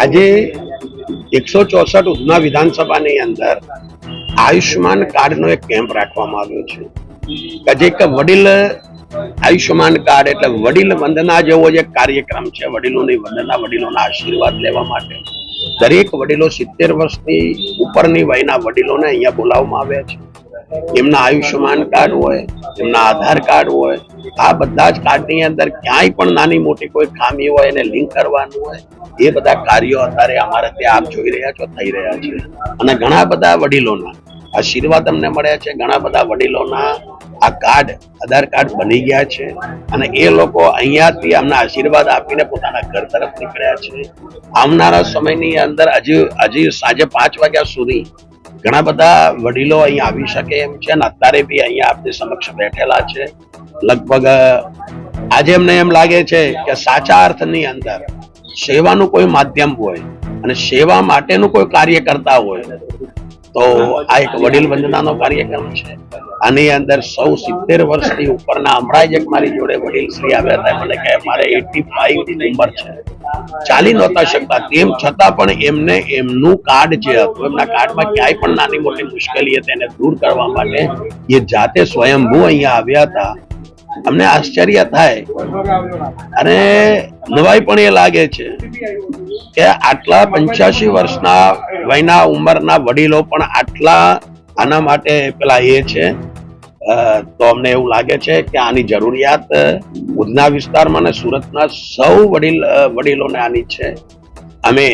આજે એકસો ચોસઠ ઉધના વિધાનસભાની અંદર આયુષ્માન કાર્ડનો એક કેમ્પ રાખવામાં આવ્યો છે. કે જે એક વડીલ આયુષ્માન કાર્ડ એટલે વડીલ વંદના જેવો જે કાર્યક્રમ છે. વડીલોની વંદના, વડીલોના આશીર્વાદ લેવા માટે દરેક વડીલો સિત્તેર વર્ષની ઉપરની વયના વડીલોને અહીંયા બોલાવવામાં આવ્યા છે. એમના આયુષ્યમાન કાર્ડ હોય, એમના આધાર કાર્ડ હોય, આ બધા જ કાર્ડની અંદર ક્યાંય પણ નાની મોટી કોઈ ખામી હોય, એને લિંક કરવાનું હોય, એ બધા કાર્યો અત્યારે અમારે ત્યાં આપ જોઈ રહ્યા છો, થઈ રહ્યા છે. અને ઘણા બધા વડીલોના આશીર્વાદ અમને મળ્યા છે, ઘણા બધા વડીલોના આ કાર્ડ, આધાર કાર્ડ બની ગયા છે. અને એ લોકો અહીંયાથી અમને આશીર્વાદ આપીને પોતાના ઘર તરફ નીકળ્યા છે. આવનારા સમયની અંદર હજી હજી સાંજે પાંચ વાગ્યા સુધી ઘણા બધા વડીલો અહીંયા આવી શકે એમ છે અને અત્યારે બી અહીંયા આપની સમક્ષ બેઠેલા છે. લગભગ આજે એમને એમ લાગે છે કે સાચા અર્થની અંદર સેવાનું કોઈ માધ્યમ હોય અને સેવા માટેનું કોઈ કાર્ય કરતા હોય તો આ એક વડીલ વંદનાનો કાર્યક્રમ છે. આની અંદર સૌ સિત્તેર વર્ષની ઉપરના હમણાં જ એક મારી જોડે વડીલ શ્રી આવ્યા હતા. મને કહે, મારે એટી ફાઈવ ઉંમર છે. ચાલી નહોતા શકતા. તેમ છતાં પણ એમને એમનું કાર્ડ જે હતું, એમના કાર્ડમાં ક્યાંય પણ નાની મોટી મુશ્કેલી હતી એને દૂર કરવા માટે એ જાતે સ્વયંભૂ અહીંયા આવ્યા હતા. અમને આશ્ચર્ય થાય. અને નવાઈ પણ એ લાગે છે કે આટલા પંચ્યાસી વર્ષના વયના ઉંમરના વડીલો પણ આટલા આના માટે પેલા એ છે તો અમને એવું લાગે છે કે આની જરૂરિયાત ઉધના વિસ્તારમાં અને સુરતના સૌ વડીલ વડીલોને આની છે. અમે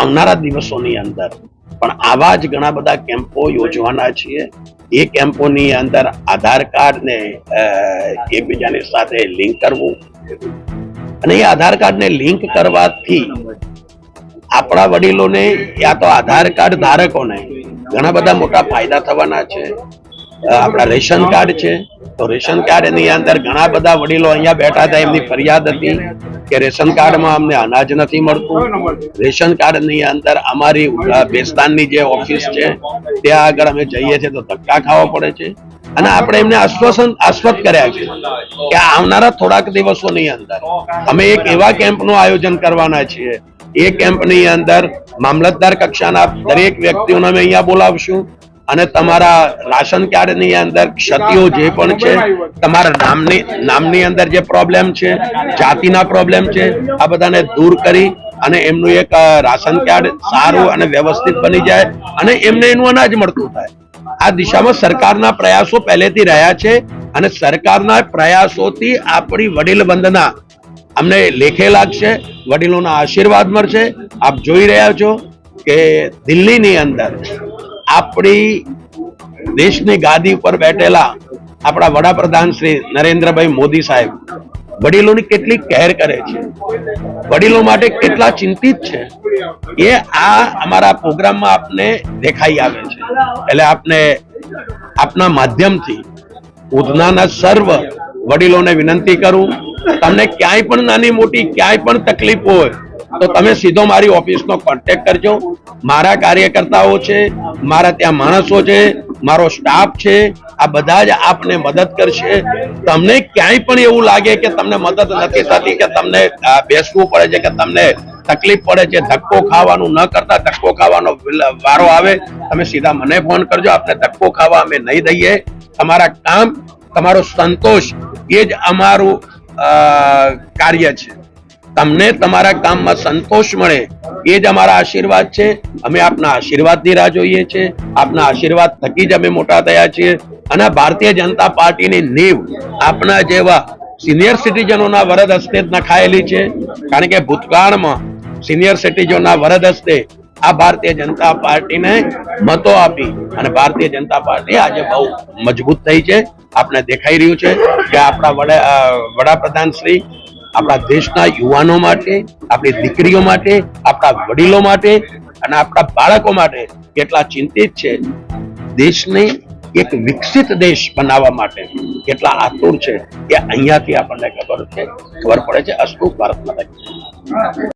આવનારા દિવસોની અંદર, પણ આવા જ ઘણા બધા કેમ્પો યોજવાના છીએ. એ કેમ્પોની અંદર આધાર કાર્ડને એકબીજાની સાથે લિંક કરવું. અને એ આધાર કાર્ડને લિંક કરવાથી આપણા વડીલોને, યા તો આધાર કાર્ડ ધારકોને ઘણા બધા મોટા ફાયદા થવાના છે. આપણા રેશન કાર્ડ છે. તો રેશન કાર્ડની અંદર ઘણા બધા વડીલો અહીંયા બેઠા હતા. એમની ફરિયાદ હતી કે રેશન કાર્ડમાં અમને અનાજ નથી મળતું. રેશન કાર્ડની અંદર અમારી બેસ્તાનની જે ઓફિસ છે, ત્યાં આગળ અમે જઈએ છીએ તો ધક્કા ખાવા પડે છે. અને આપણે એમને આશ્વાસન, આશ્વત કર્યા છે કે આવનારા થોડાક દિવસોની અંદર અમે એક એવા કેમ્પનું આયોજન કરવાના છીએ. એ કેમ્પની અંદર મામલતદાર કક્ષાના દરેક વ્યક્તિઓને અમે અહીંયા બોલાવશું. અને તમારા રાશન કાર્ડની અંદર ક્ષતિઓ જે પણ છે તમારા નામની નામની અંદર જે પ્રોબ્લેમ છે જાતિના પ્રોબ્લેમ છે આ બધાને દૂર કરી અને એમનું એક રાશન કાર્ડ સારું અને વ્યવસ્થિત બની જાય અને એમને એનું અનાજ મળતું થાય. આ દિશામાં સરકારના પ્રયાસો પહેલેથી રહ્યા છે અને સરકારના પ્રયાસોથી આપણી વડીલ વંદના અમને લેખે લાગશે વડીલોના આશીર્વાદ મળશે આપ જોઈ રહ્યા છો કે દિલ્હીની અંદર આપણી દેશની ગાદી ઉપર બેઠેલા આપણા વડાપ્રધાન શ્રી નરેન્દ્રભાઈ મોદી સાહેબ વડીલોની કેટલી કેર કરે છે. વડીલો માટે કેટલા ચિંતિત છે. એ આ અમારા પ્રોગ્રામમાં આપને દેખાઈ આવે છે. એટલે આપને આપના માધ્યમથી ઉધનાના સર્વ વડીલોને વિનંતી કરું. તમને ક્યાંય પણ નાની મોટી ક્યાંય પણ તકલીફ હોય તો તમે સીધો મારી ઓફિસનો કોન્ટેક્ટ કરજો. મારા કાર્યકર્તાઓ છે, મારા ત્યાં માણસો છે, મારો સ્ટાફ છે, આ બધા જ આપને મદદ કરશે. તમને ક્યાંય પણ એવું લાગે કે તમને મદદ નથી થતી, કે તમને બેસવું પડે છે, કે તમને તકલીફ પડે છે, ધક્કો ખાવાનું ન કરતા, ધક્કો ખાવાનો વારો આવે, તમે સીધા મને ફોન કરજો, આપને ધક્કો ખાવા અમે નહીં દઈએ. તમારા કામ, તમારો સંતોષ એ જ અમારું કાર્ય છે. તમને તમારા કામમાં સંતોષ મળે, એ જ અમારા આશીર્વાદ છે. અમે આપના આશીર્વાદની રાહ જોઈએ છીએ આપના આશીર્વાદ થકી જ અમે મોટા થયા છીએ. અને ભારતીય જનતા પાર્ટીની નીવ આપના જેવા સિનિયર સિટીઝનોના વરદ હસ્તે નખાયેલી છે. કારણ કે ભૂતકાળમાં સિનિયર સિટીઝનોના વરદ હસ્તે આ ભારતીય જનતા પાર્ટીને મતો આપી અને ભારતીય જનતા પાર્ટી આજે બહુ મજબૂત થઈ છે. આપણે દેખાઈ રહ્યું છે કે આપણા વડા વડાપ્રધાન શ્રી આપણા દેશના યુવાનો માટે, આપણી દીકરીઓ માટે, આપણા વડીલો માટે અને આપણા બાળકો માટે કેટલા ચિંતિત છે દેશને એક વિકસિત દેશ બનાવવા માટે કેટલા આતુર છે એ અહીંયાથી આપણને ખબર છે ખબર પડે છે અસ્તુ ભારત.